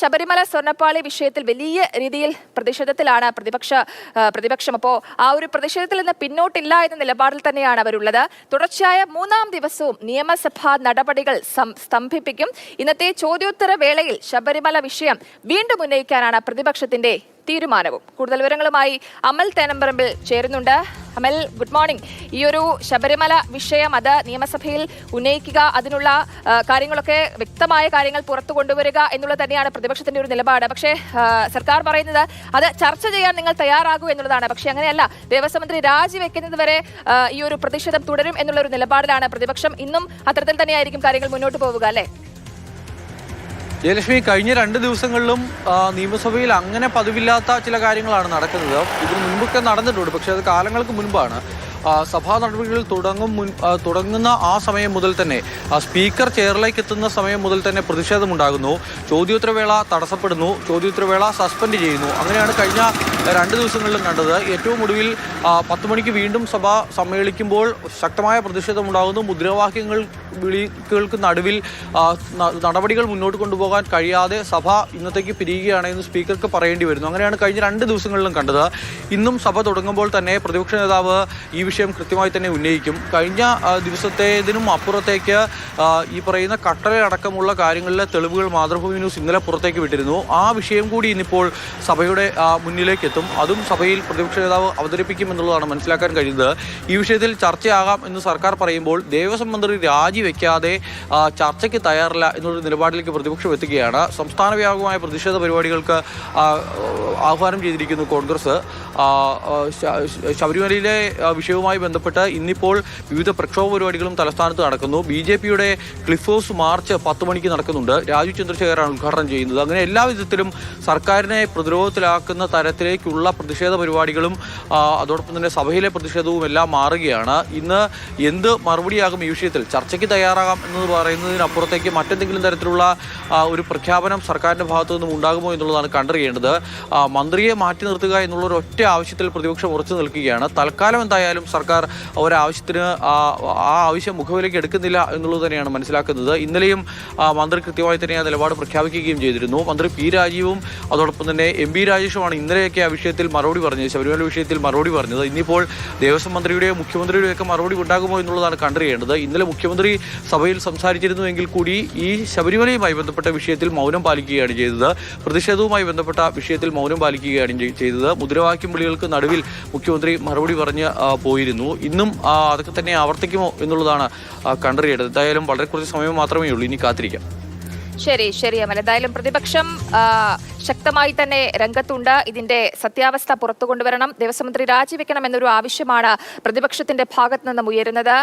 ശബരിമല സ്വർണപ്പാളി വിഷയത്തിൽ വലിയ രീതിയിൽ പ്രതിഷേധത്തിലാണ് പ്രതിപക്ഷ പ്രതിപക്ഷം. അപ്പോൾ ആ ഒരു പ്രതിഷേധത്തിൽ നിന്ന് പിന്നോട്ടില്ല എന്ന നിലപാടിൽ തന്നെയാണ് അവരുള്ളത്. തുടർച്ചയായ മൂന്നാം ദിവസവും നിയമസഭാ നടപടികൾ സ്തംഭിപ്പിക്കും. ഇന്നത്തെ ചോദ്യോത്തര വേളയിൽ ശബരിമല വിഷയം വീണ്ടും ഉന്നയിക്കാനാണ് പ്രതിപക്ഷത്തിന്റെ തീരുമാനവും. കൂടുതൽ വിവരങ്ങളുമായി അമൽ തേനമ്പറമ്പിൽ ചേരുന്നുണ്ട്. അമൽ ഗുഡ് മോർണിംഗ് ഈ ഒരു ശബരിമല വിഷയം അത് നിയമസഭയിൽ ഉന്നയിക്കുക അതിനുള്ള കാര്യങ്ങളൊക്കെ വ്യക്തമായ കാര്യങ്ങൾ പുറത്തു കൊണ്ടുവരിക എന്നുള്ളത് തന്നെയാണ് പ്രതിപക്ഷത്തിന്റെ ഒരു നിലപാട്. പക്ഷേ സർക്കാർ പറയുന്നത് അത് ചർച്ച ചെയ്യാൻ നിങ്ങൾ തയ്യാറാകൂ എന്നുള്ളതാണ്. പക്ഷേ അങ്ങനെയല്ല. ദേവസ്വം മന്ത്രി രാജിവെക്കുന്നത് വരെ ഈ ഒരു പ്രതിഷേധം തുടരും എന്നുള്ള ഒരു നിലപാടിലാണ് പ്രതിപക്ഷം. ഇന്നും അത്തരത്തിൽ തന്നെയായിരിക്കും കാര്യങ്ങൾ മുന്നോട്ട് പോവുക അല്ലേ? ജയലക്ഷ്മി കഴിഞ്ഞ രണ്ട് ദിവസങ്ങളിലും നിയമസഭയിൽ അങ്ങനെ പതിവില്ലാത്ത ചില കാര്യങ്ങളാണ് നടക്കുന്നത്. ഇതിന് മുമ്പൊക്കെ നടന്നിട്ടുണ്ട് പക്ഷേ അത് കാലങ്ങൾക്ക് മുൻപാണ്. സഭാ നടപടികൾ തുടങ്ങും മുൻ തുടങ്ങുന്ന ആ സമയം മുതൽ തന്നെ സ്പീക്കർ ചെയറിലേക്ക് എത്തുന്ന സമയം മുതൽ തന്നെ പ്രതിഷേധമുണ്ടാകുന്നു. ചോദ്യോത്തരവേള തടസ്സപ്പെടുന്നു. ചോദ്യോത്തരവേള സസ്പെൻഡ് ചെയ്യുന്നു. അങ്ങനെയാണ് കഴിഞ്ഞ രണ്ട് ദിവസങ്ങളിലും കണ്ടത്. ഏറ്റവും ഒടുവിൽ പത്ത് മണിക്ക് വീണ്ടും സഭ സമ്മേളിക്കുമ്പോൾ ശക്തമായ പ്രതിഷേധമുണ്ടാകുന്നു. മുദ്രാവാക്യങ്ങൾ വിളികൾക്ക് നടുവിൽ നടപടികൾ മുന്നോട്ട് കൊണ്ടുപോകാൻ കഴിയാതെ സഭ ഇന്നത്തേക്ക് പിരിയുകയാണ് എന്ന് സ്പീക്കർക്ക് പറയേണ്ടി വരുന്നു. അങ്ങനെയാണ് കഴിഞ്ഞ രണ്ട് ദിവസങ്ങളിലും കണ്ടത്. ഇന്നും സഭ തുടങ്ങുമ്പോൾ തന്നെ പ്രതിപക്ഷ നേതാവ് ഈ വിഷയം കൃത്യമായി തന്നെ ഉന്നയിക്കും. കഴിഞ്ഞ ദിവസത്തേതിനും അപ്പുറത്തേക്ക് ഈ പറയുന്ന കട്ടലടക്കമുള്ള കാര്യങ്ങളിലെ തെളിവുകൾ മാതൃഭൂമി ന്യൂസ് ഇന്നലെ പുറത്തേക്ക് വിട്ടിരുന്നു. ആ വിഷയം കൂടി ഇന്നിപ്പോൾ സഭയുടെ മുന്നിലേക്ക് എത്തും അതും സഭയിൽ പ്രതിപക്ഷ നേതാവ് അവതരിപ്പിക്കുമെന്നുള്ളതാണ് മനസ്സിലാക്കാൻ കഴിയുന്നത്. ഈ വിഷയത്തിൽ ചർച്ചയാകാം എന്ന് സർക്കാർ പറയുമ്പോൾ ദേവസ്വം മന്ത്രി രാജിവെക്കാതെ ചർച്ചയ്ക്ക് തയ്യാറില്ല എന്നൊരു നിലപാടിലേക്ക് പ്രതിപക്ഷം എത്തുകയാണ്. സംസ്ഥാന വ്യാപകമായ പ്രതിഷേധ പരിപാടികൾക്ക് ആഹ്വാനം ചെയ്തിരിക്കുന്നു കോൺഗ്രസ്. ശബരിമലയിലെ ആ, വിഷയവുമായി ബന്ധപ്പെട്ട് ഇന്നിപ്പോൾ വിവിധ പ്രക്ഷോഭ പരിപാടികളും തലസ്ഥാനത്ത് നടക്കുന്നു. ബി ജെ പിയുടെ ക്ലിഫ് ഹൗസ് മാർച്ച് പത്ത് മണിക്ക് നടക്കുന്നുണ്ട്. രാജു ചന്ദ്രശേഖരാണ് ഉദ്ഘാടനം ചെയ്യുന്നത്. അങ്ങനെ എല്ലാ വിധത്തിലും സർക്കാരിനെ പ്രതിരോധത്തിലാക്കുന്ന തരത്തിലേക്കുള്ള പ്രതിഷേധ പരിപാടികളും അതോടൊപ്പം തന്നെ സഭയിലെ പ്രതിഷേധവും എല്ലാം മാറുകയാണ്. ഇന്ന് എന്ത് മറുപടിയാകും ഈ വിഷയത്തിൽ? ചർച്ചയ്ക്ക് തയ്യാറാകാം എന്ന് പറയുന്നതിനപ്പുറത്തേക്ക് മറ്റെന്തെങ്കിലും തരത്തിലുള്ള ഒരു പ്രഖ്യാപനം സർക്കാരിന്റെ ഭാഗത്തു നിന്നും ഉണ്ടാകുമോ എന്നുള്ളതാണ് കണ്ടറിയേണ്ടത്. മന്ത്രിയെ മാറ്റി നിർത്തുക എന്നുള്ള ഒരു ഒറ്റ ആവശ്യത്തിൽ പ്രതിപക്ഷം ഉറച്ചു നിൽക്കുകയാണ്. തൽക്കാലം എന്തായാലും സർക്കാർ ഒരാവശ്യത്തിന് ആ ആവശ്യം മുഖവിലേക്ക് എടുക്കുന്നില്ല എന്നുള്ളത് തന്നെയാണ് മനസ്സിലാക്കുന്നത്. ഇന്നലെയും മന്ത്രി കൃത്യമായി തന്നെ ആ നിലപാട് പ്രഖ്യാപിക്കുകയും ചെയ്തിരുന്നു. മന്ത്രി പി രാജീവും അതോടൊപ്പം തന്നെ എം പി രാജേഷുമാണ് ഇന്നലെയൊക്കെ ആ വിഷയത്തിൽ മറുപടി പറഞ്ഞത് ശബരിമല വിഷയത്തിൽ മറുപടി പറഞ്ഞത്. ഇന്നിപ്പോൾ ദേവസ്വം മന്ത്രിയുടെയോ മുഖ്യമന്ത്രിയുടെയോ ഒക്കെ മറുപടി ഉണ്ടാകുമോ എന്നുള്ളതാണ് കണ്ടറിയേണ്ടത്. ഇന്നലെ മുഖ്യമന്ത്രി സഭയിൽ സംസാരിച്ചിരുന്നുവെങ്കിൽ കൂടി ഈ ശബരിമലയുമായി ബന്ധപ്പെട്ട വിഷയത്തിൽ മൗനം പാലിക്കുകയാണ് ചെയ്തത്. പ്രതിഷേധവുമായി ബന്ധപ്പെട്ട വിഷയത്തിൽ മൗനം പാലിക്കുകയാണ് ചെയ്തത്. മുദ്രാവാക്യം വിളികൾക്ക് നടുവിൽ മുഖ്യമന്ത്രി മറുപടി പറഞ്ഞ് ആ, പോയിരുന്നു. ഇന്നും അതൊക്കെ തന്നെ ആവർത്തിക്കുമോ എന്നുള്ളതാണ് കണ്ടറിയേണ്ടത്. എന്തായാലും വളരെ കുറച്ച് സമയം മാത്രമേ ഉള്ളൂ. ഇനി കാത്തിരിക്കാം. ശരി ശരി അമൽ. എന്തായാലും പ്രതിപക്ഷം ശക്തമായി തന്നെ രംഗത്തുണ്ട്. ഇതിന്റെ സത്യാവസ്ഥ പുറത്തു കൊണ്ടുവരണം ദേവസ്വം മന്ത്രി രാജിവെക്കണം എന്നൊരു ആവശ്യമാണ് പ്രതിപക്ഷത്തിന്റെ ഭാഗത്തു നിന്നും ഉയരുന്നത്.